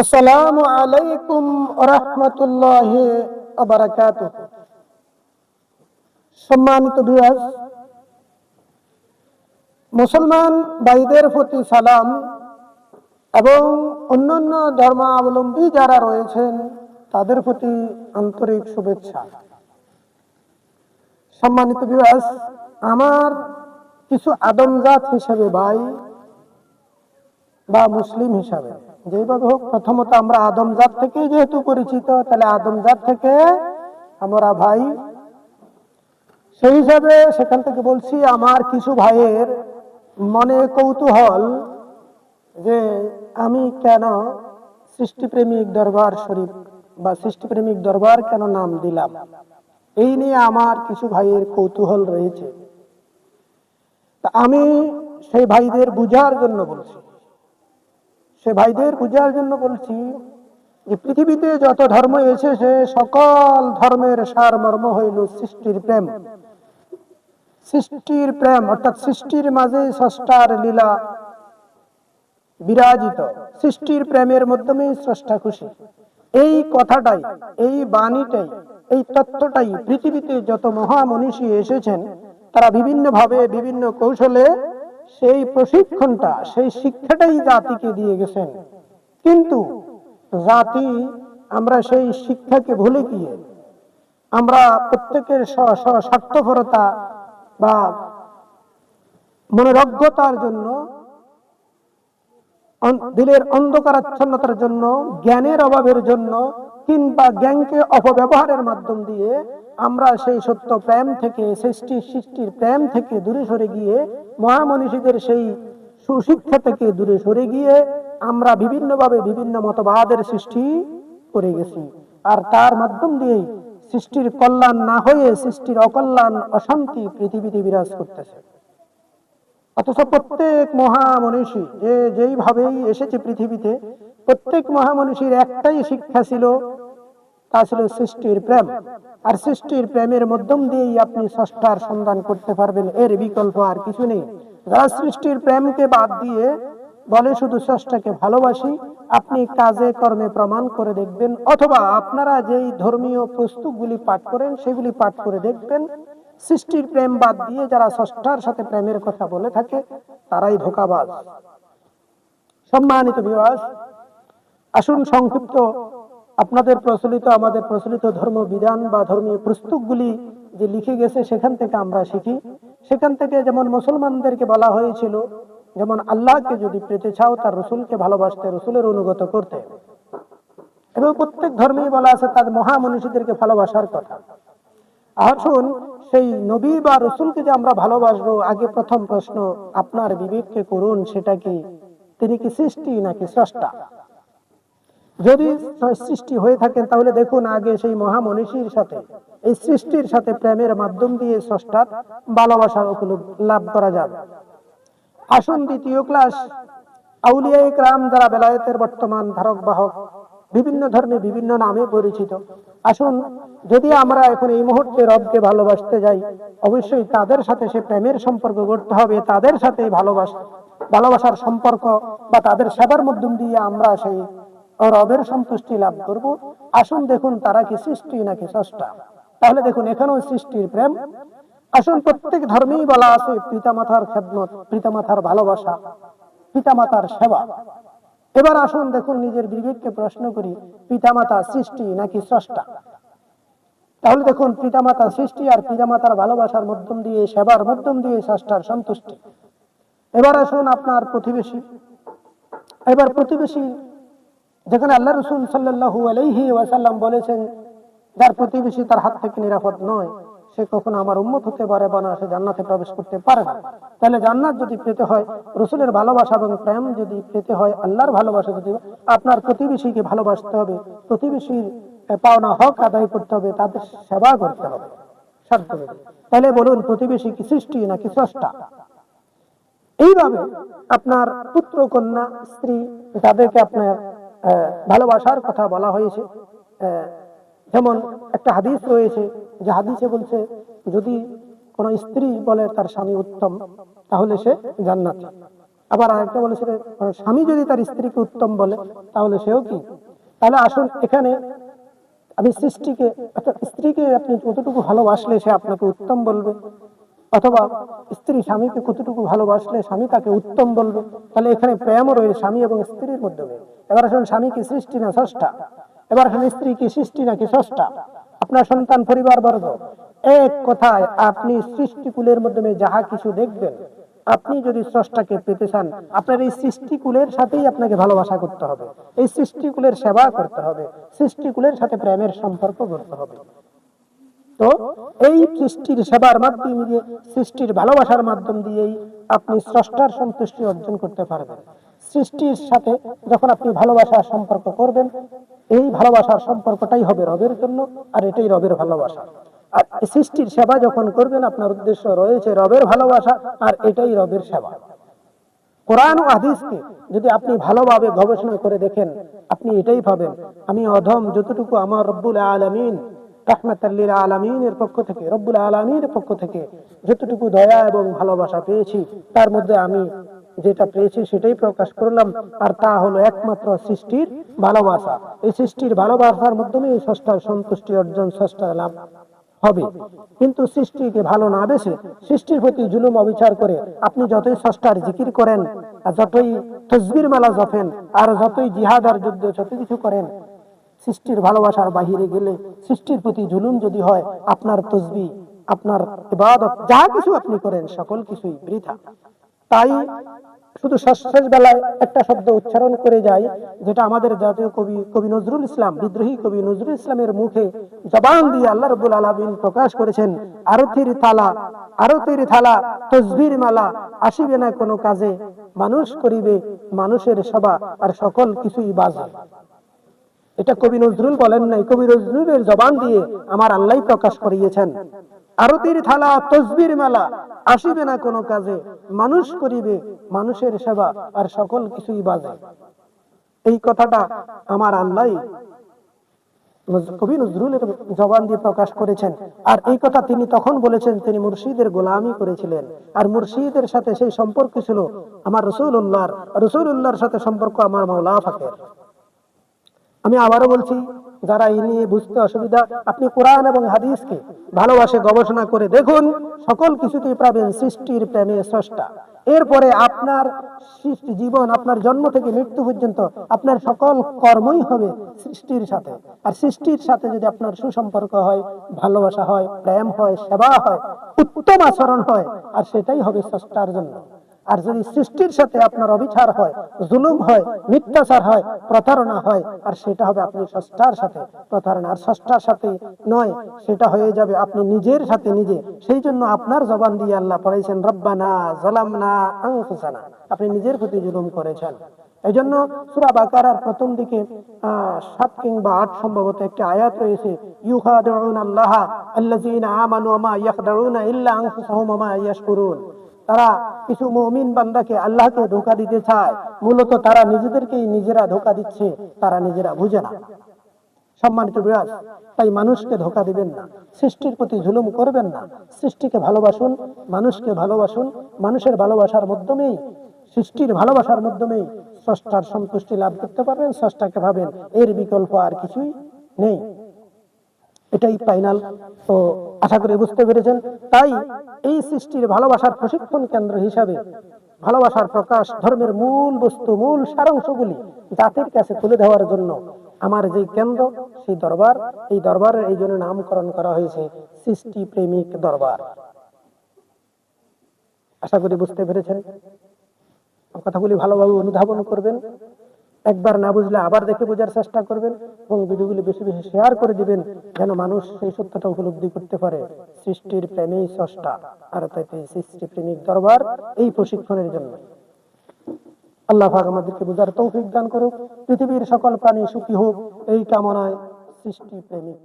আসসালামু আলাইকুম রহমতুল্লাহ সম্মানিত মুসলমান ভাইদের প্রতি সালাম এবং অন্যান্য ধর্মাবলম্বী যারা রয়েছেন, তাদের প্রতি আন্তরিক শুভেচ্ছা। সম্মানিত বিবাস আমার কিছু আদমজাত হিসেবে ভাই বা মুসলিম হিসাবে যেভাবে হোক, প্রথমত আমরা আদমজাত থেকেই যেহেতু পরিচিত, তাহলে আদমজাত থেকে আমরা ভাই। সেই হিসাবে সেখান থেকে বলছি, আমার কিছু ভাইয়ের মনে কৌতূহল যে আমি কেন সৃষ্টিপ্রেমিক দরবার শরীফ বা সৃষ্টিপ্রেমিক দরবার কেন নাম দিলাম? এই নিয়ে আমার কিছু ভাইয়ের কৌতূহল রয়েছে। তা আমি সেই ভাইদের বুঝার জন্য বলছি। সে ভাইদের বুঝার জন্য বলছি, যে পৃথিবীতে যত ধর্ম এসেছে, সকল ধর্মের সার মর্ম হইল সৃষ্টির প্রেম। সৃষ্টির প্রেম, অর্থাৎ সৃষ্টির মাঝে স্রষ্টার লীলা বিরাজিত। সৃষ্টির প্রেমের মাধ্যমে স্রষ্টা খুশি। এই কথাটাই, এই বাণীটাই, এই তত্ত্বটাই পৃথিবীতে যত মহামনীষী এসেছেন, তারা বিভিন্ন ভাবে বিভিন্ন কৌশলে সেই প্রশিক্ষণটা, সেই শিক্ষাটাই জাতিকে দিয়ে গেছেন। কিন্তু জাতি, আমরা সেই শিক্ষাকে ভুলে গিয়ে, আমরা প্রত্যেকের স্ব- স্ব- স্বার্থপরতা বা মনোরজ্ঞতার জন্য দিলের অন্ধকারাচ্ছন্নতার জন্য, জ্ঞানের অভাবের জন্য কিংবা জ্ঞানকে অপব্যবহারের মাধ্যম দিয়ে আমরা সেই সত্য প্রেম থেকে, সৃষ্টি সৃষ্টির প্রেম থেকে দূরে সরে গিয়ে, মহামনীষীদের সেই সুশিক্ষা থেকে দূরে সরে গিয়ে আমরা বিভিন্নভাবে বিভিন্ন মতবাদের সৃষ্টি করে গেছি। আর তার মাধ্যম দিয়েই সৃষ্টির কল্যাণ না হয়ে সৃষ্টির অকল্যাণ, অশান্তি পৃথিবীতে বিরাজ করতেছে। অথচ প্রত্যেক মহামনীষী যে যেইভাবেই এসেছে পৃথিবীতে, প্রত্যেক মহামনীষীর একটাই শিক্ষা ছিল, তা ছিল সৃষ্টির প্রেম। আর সৃষ্টির প্রেমের মাধ্যম দিয়েই আপনি ষষ্ঠার সন্ধান করতে পারবেন, এর বিকল্প আর কিছু নেই। যারা সৃষ্টির প্রেমকে বাদ দিয়ে বলে শুধু স্রষ্টাকে ভালোবাসি, আপনি কাজে কর্মে প্রমাণ করে দেখবেন, অথবা আপনারা যেই ধর্মীয় পুস্তকগুলি পাঠ করেন, সেগুলি পাঠ করে দেখবেন সৃষ্টির প্রেম বাদ দিয়ে যারা স্রষ্টার সাথে প্রেমের কথা বলে থাকে, তারাই ধোকাবাজ। সম্মানিত বিবাস আসুন সংক্ষিপ্ত আপনাদের প্রচলিত, আমাদের প্রচলিত ধর্ম বিধান বা ধর্মীয় পুস্তকগুলি যে লিখে গেছে, সেখান থেকে আমরা শিখি। সেখান থেকে যেমন মুসলমানদেরকে বলা হয়েছিল, যেমন আল্লাহকে যদি পেতে চাও, তার রসুলকে ভালোবাসতে, রসুলের অনুগত করতে। এবং প্রত্যেক ধর্মেই বলা আছে, তার মহামনীষীদেরকে ভালোবাসার কথা। আসুন, সেই নবী বা রসুলকে যে আমরা ভালোবাসবো, আগে প্রথম প্রশ্ন আপনার বিবেককে করুন, সেটা কি? তিনি কি সৃষ্টি নাকি স্রষ্টা? যদি সৃষ্টি হয়ে থাকেন, তাহলে দেখুন আগে সেই মহামনীষীর সাথে, এই সৃষ্টির সাথে প্রেমের মাধ্যম দিয়ে স্রষ্টার ভালোবাসার লাভ করা যাবে। আসুন দ্বিতীয় ক্লাস আউলিয়া ইকরাম যারা বেলায়েতের বর্তমান ধারক বাহক বিভিন্ন ধর্মে বিভিন্ন নামে পরিচিত। আসুন, যদি আমরা এখন এই মুহূর্তে রবকে ভালোবাসতে যাই, অবশ্যই তাদের সাথে সে প্রেমের সম্পর্ক করতে হবে, তাদের সাথে ভালোবাস, ভালোবাসার সম্পর্ক বা তাদের সেবার মাধ্যম দিয়ে আমরা সেই রবের সন্তুষ্টি লাভ করব। আসুন দেখুন তারা কি সৃষ্টি নাকি স্রষ্টা। তাহলে দেখুন, এখানেও সৃষ্টির প্রেম। আসুন, প্রত্যেক ধর্মেই বলা আছে পিতামাতার খেদমত, পিতামাতার ভালোবাসা, পিতামাতার সেবা। এবার আসুন দেখুন নিজের বিবেককে প্রশ্ন করি, পিতামাতা সৃষ্টি নাকি স্রষ্টা? তাহলে দেখুন, পিতামাতা সৃষ্টি আর পিতামাতার ভালোবাসার মাধ্যম দিয়ে, সেবার মাধ্যম দিয়ে স্রষ্টার সন্তুষ্টি। এবার আসুন আপনার প্রতিবেশী। এবার প্রতিবেশী, যেখানে আল্লাহ রসুল সাল্লাহু আলাইহি ওয়াসাল্লাম বলেছেন, যার প্রতিবেশী তার হাত থেকে নিরাপদ নয়। সে কখনো আমার উন্মত হতে পারে বা না, সে জান্নাতে প্রবেশ করতে পারে না। তাহলে জান্নাত যদি পেতে হয়, রসুলের ভালোবাসা এবং প্রেম যদি পেতে হয়, আল্লাহর ভালোবাসা যদি আপনার প্রতিবেশীকে ভালোবাসতে হবে, প্রতিবেশীর পাওনা হক আদায় করতে হবে, তাদের সেবা করতে হবে। তাহলে বলুন, প্রতিবেশী কি সৃষ্টি নাকি স্রষ্টা? এইভাবে আপনার পুত্র, কন্যা, স্ত্রী, তাদেরকে আপনার ভালোবাসার কথা বলা হয়েছে। যেমন একটা হাদিস রয়েছে যে হাদিসে বলছে, যদি কোন স্ত্রী বলে তার স্বামী উত্তম, তাহলে সে জান্নাতি। আবার আরেকটা বলেছে স্বামী যদি তার স্ত্রীকে উত্তম বলে, তাহলে সেও কি? তাহলে আসুন এখানে আমি সৃষ্টিকে, অর্থাৎ স্ত্রীকে আপনি কতটুকু ভালোবাসলে সে আপনাকে উত্তম বলবে? অথবা স্ত্রী স্বামীকে কতটুকু ভালোবাসলে স্বামী তাকে উত্তম বলবে? তাহলে এখানে প্রেমও রয়েছে স্বামী এবং স্ত্রীর মধ্যে। এবার আসুন স্বামী কি সৃষ্টি না ষষ্ঠা এবার আসুন স্ত্রী কি সৃষ্টি নাকি ষষ্ঠা আপনার সন্তান, পরিবার, বর্গ? এক কথায়, আপনি সৃষ্টিকুলের মাধ্যমে যাহা কিছু দেখবেন, আপনি যদি স্রষ্টাকে পেতে চান, আপনার এই সৃষ্টিকুলের সাথেই আপনাকে ভালোবাসা করতে হবে। এই সৃষ্টিকুলের সেবা করতে হবে। সৃষ্টিকুলের সাথে প্রেমের সম্পর্ক করতে হবে। তো, এই সৃষ্টির সেবার মাধ্যম সৃষ্টির ভালোবাসার মাধ্যম দিয়েই আপনি স্রষ্টার সন্তুষ্টি অর্জন করতে পারবেন। সৃষ্টির সাথে যখন আপনি ভালোবাসার সম্পর্ক করবেন, এই ভালোবাসার সম্পর্কটাই হবে রবের জন্য, আর এটাই রবের ভালোবাসা। আর সৃষ্টির সেবা যখন করবেন, আপনার উদ্দেশ্য রয়েছে রবের ভালোবাসা, আর এটাই রবের সেবা। কোরআন ও হাদিসকে যদি আপনি ভালোভাবে গবেষণা করে দেখেন, আপনি এটাই পাবেন, আমি অধম যতটুকু আমার রব্বুল আলমিন রাহমাতাল্লিল আলমিনের পক্ষ থেকে, রব্বুল আলমিনের পক্ষ থেকে যতটুকু দয়া এবং ভালোবাসা পেয়েছি, তার মধ্যে আমি যেটা পেয়েছি সেটাই প্রকাশ করলাম। আর তা হলো একমাত্র সৃষ্টির ভালোবাসা। এই সৃষ্টির ভালোবাসার মাধ্যমে এই ষষ্ঠার সন্তুষ্টি অর্জন ষষ্ঠার লাভ হবে। কিন্তু সৃষ্টিকে ভালো না বেছে সৃষ্টির প্রতি জুলুম অবিচার করে আপনি যতই ষষ্ঠার জিকির করেন, আর যতই তসবির মালা জপেন, আর যতই জিহাদ আর যুদ্ধ যত কিছু করেন, সৃষ্টির ভালোবাসার বাহিরে গেলে সৃষ্টির প্রতি জুলুম যদি হয়, আপনার তসবি, আপনার ইবাদত, যা কিছু আপনি করেন, সকল কিছুই বৃথা। তাই শুধু শেষ বেলায় একটা শব্দ উচ্চারণ করে যায়, যেটা আমাদের জাতীয় কবি কবি নজরুল ইসলাম, বিদ্রোহী কবি নজরুল ইসলামের মুখে জবান দিয়ে আল্লাহ রবুল আলমিন প্রকাশ করেছেন আরতির থালা আরতির থালা, তসবির মালা, আসিবে না কোনো কাজে, মানুষ করিবে মানুষের সেবা, আর সকল কিছুই বাজে। এটা কবি নজরুল বলেন নাই, কবি নজরুলের জবান দিয়ে আমার আল্লাহ প্রকাশ করিয়েছেন। আরতির থালা, তসবির মেলা, আসিবে না কোনো কাজে। মানুষ করিবে, মানুষের সেবা, আর সকল কিছুই বাজে। এই কথাটা আমার আল্লাহ কবি নজরুলের জবান দিয়ে প্রকাশ করেছেন। আর এই কথা তিনি তখন বলেছেন, তিনি মুর্শিদের গোলামি করেছিলেন। আর মুর্শিদের সাথে সেই সম্পর্ক ছিল আমার রসুল্লাহর রসুল্লাহর সাথে সম্পর্ক আমার মাওলা ফাকের আমি আবারও বলছি যারা এই নিয়ে বুঝতে অসুবিধা, আপনি কোরআন এবং হাদিসকে ভালোবাসে, গবেষণা করে দেখুন, সকল কিছুতেই পাবেন সৃষ্টির প্রেমে স্রষ্টা। এরপরে আপনার সৃষ্টি জীবন, আপনার জন্ম থেকে মৃত্যু পর্যন্ত আপনার সকল কর্মই হবে সৃষ্টির সাথে। আর সৃষ্টির সাথে যদি আপনার সুসম্পর্ক হয়, ভালোবাসা হয়, প্রেম হয়, সেবা হয়, উত্তম আচরণ হয়, আর সেটাই হবে স্রষ্টার জন্য। আর যদি সৃষ্টির সাথে আপনার অবিচার হয়, জুলুম হয়, মিথ্যাচার হয়, প্রতারণা হয়, আর সেটা হবে আপনি ষষ্ঠার সাথে প্রতারণা। আর ষষ্ঠার সাথে নয়, সেটা হয়ে যাবে আপনি নিজের সাথে নিজে। সেই জন্য আপনার জবান দিয়ে আল্লাহ পড়াইছেন, রব্বানা জালামনা আনফুসানা। আপনি নিজের প্রতি জুলুম করেছেন। এই জন্য সুরা বাকারার প্রথম দিকে সাত কিংবা আট সম্ভবত একটি আয়াত রয়েছে ইউখাদিউন আল্লাহ আল্লাযীনা আমানু ওয়া মা ইয়াখদাউনা ইল্লা আনফুসাহুম ওয়া মা ইয়াশকুরুন। তারা কিছু মুমিন বান্দাকে আল্লাহকে ধোকা দিতে চায়। মূলত তারা নিজেদেরকেই নিজেরা ধোকা দিচ্ছে, তারা নিজেরা বুঝে না। সম্মানিত বিরাজ, তাই মানুষকে ধোকা দিবেন না। সৃষ্টির প্রতি জুলুম করবেন না। সৃষ্টিকে ভালোবাসুন, মানুষকে ভালোবাসুন, মানুষের ভালোবাসার মাধ্যমেই, সৃষ্টির ভালোবাসার মাধ্যমেই স্রষ্টার সন্তুষ্টি লাভ করতে পারবেন, স্রষ্টাকে ভাবেন, এর বিকল্প আর কিছুই নেই। এটাই ফাইনাল তো আশা করি বুঝতে পেরেছেন। তাই এই সৃষ্টির ভালোবাসার প্রশিক্ষণ কেন্দ্র হিসাবে ভালোবাসার প্রকাশ, ধর্মের মূল বস্তু, মূল সারাংশগুলি জাতির কাছে তুলে দেওয়ার জন্য আমার যে কেন্দ্র, সেই দরবার, এই দরবারের এই জন্য নামকরণ করা হয়েছে সৃষ্টি প্রেমিক দরবার। আশা করি বুঝতে পেরেছেন। কথাগুলি ভালোভাবে অনুধাবন করবেন। একবার না বুঝলে আবার দেখে বোঝার চেষ্টা করবেন এবং ভিডিওগুলি বেশি বেশি শেয়ার করে দিবেন যেন মানুষ সেই সত্যটা উপলব্ধি করতে পারে। সৃষ্টির প্রেমেই স্রষ্টা, আর তাইতে সৃষ্টি প্রেমিক দরবার এই প্রশিক্ষণের জন্য। আল্লাহ পাক আমাদেরকে বোঝার তৌফিক দান করুক। পৃথিবীর সকল প্রাণী সুখী হোক, এই কামনায় সৃষ্টি প্রেমিক।